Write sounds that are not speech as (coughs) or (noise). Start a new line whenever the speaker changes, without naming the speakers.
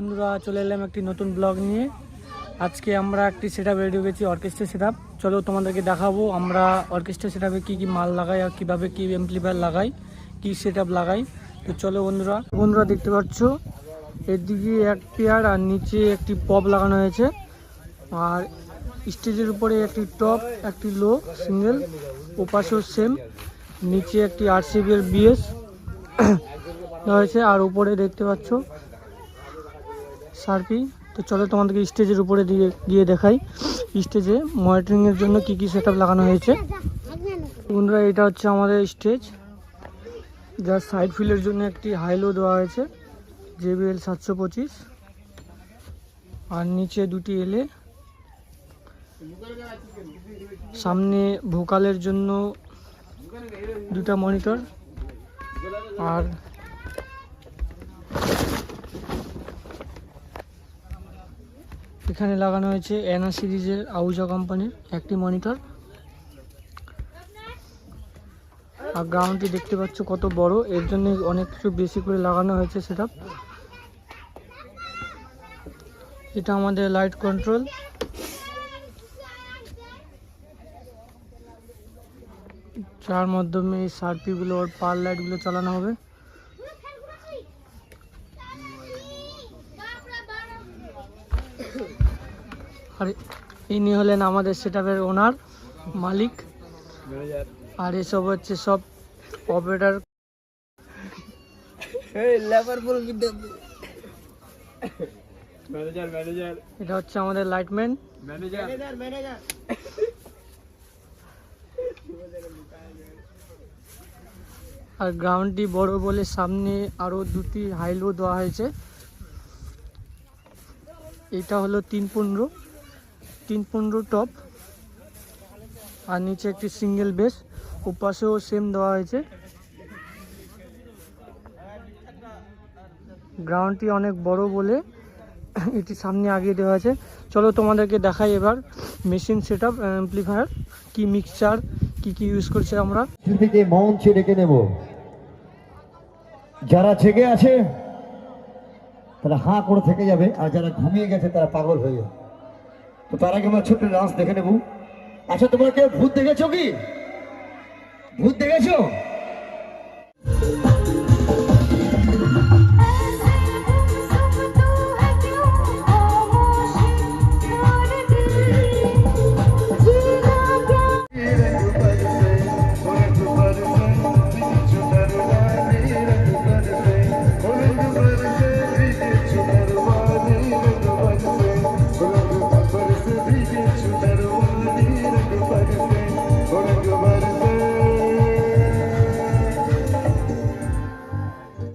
বন্ধুরা, চলে এলাম একটি নতুন ব্লগ নিয়ে। আজকে আমরা একটি সেট আপ রেডি করেছি অর্কেস্ট্রা সেট আপ চলো তোমাদেরকে দেখাবো আমরা অর্কেস্ট্রা সেট আপে কী কী মাল লাগাই আর কীভাবে কী এমপ্লিফায়ার লাগাই, কী সেট আপ লাগাই। তো চলো বন্ধুরা বন্ধুরা দেখতে পাচ্ছ, এদিকে এক পেয়ার আর নিচে একটি পপ লাগানো হয়েছে। আর স্টেজের উপরে একটি টপ একটি লো সিঙ্গেল ওপাশেও সেম নিচে একটি আরসিবি এর বিএস (coughs) হয়েছে, আর উপরে দেখতে পাচ্ছ সার্পি তো চলো তোমাদেরকে স্টেজের উপরে দিয়ে গিয়ে দেখাই। স্টেজে মনিটরিং এর জন্য কি কি সেট লাগানো হয়েছে। বন্ধুরা, এটা হচ্ছে আমাদের স্টেজ। যার সাইড ফিলের জন্য একটি হাইলো দেওয়া হয়েছে জেবিএল সাতশো পঁচিশ। আর নিচে দুটি এলে সামনে ভোকালের জন্য দুটা মনিটর আর এখানে লাগানো হয়েছে এনা সিরিজের আউজা কোম্পানির একটি মনিটর। আর গ্রাউন্ডটি দেখতে পাচ্ছ কত বড়, এর জন্য অনেক কিছু বেশি করে লাগানো হয়েছে সেটা এটা আমাদের লাইট কন্ট্রোল যার মাধ্যমে এই সার্পিগুলো, ওর পার লাইটগুলো চালানো হবে। আর ইনি হলেন আমাদের সেটআপের ওনার মালিক। আর এসব হচ্ছে সব অপারেটার
ম্যানেজার ম্যানেজার
এটা হচ্ছে আমাদের লাইটম্যান
ম্যানেজার
আর গ্রাউন্ডটি বড় বলে সামনে আরও দুটি হাইলো দেওয়া হয়েছে। এটা হলো তিন পনেরো তিন পনেরো টপ আর নিচে একটি সিঙ্গেল বেস ওপাশেও সেম দেওয়া হয়েছে। গ্রাউন্ডটি অনেক বড় বলে এটি সামনে আগিয়ে দেওয়া আছে। চলো তোমাদেরকে দেখাই এবার মেশিন সেট আপ অ্যাম্পলিফায়ার কি মিক্সচার কি কি ইউজ করছে আমরা।
নেব। যারা জেগে আছে তারা হাঁ করে থেকে যাবে আর যারা ঘুমিয়ে গেছে তারা পাগল হয়ে যাবে। তো তার আগে আমরা ছোট্ট ডান্স দেখে নেব। আচ্ছা তোমরা কেউ ভূত দেখেছ কি? ভূত দেখেছ? for a good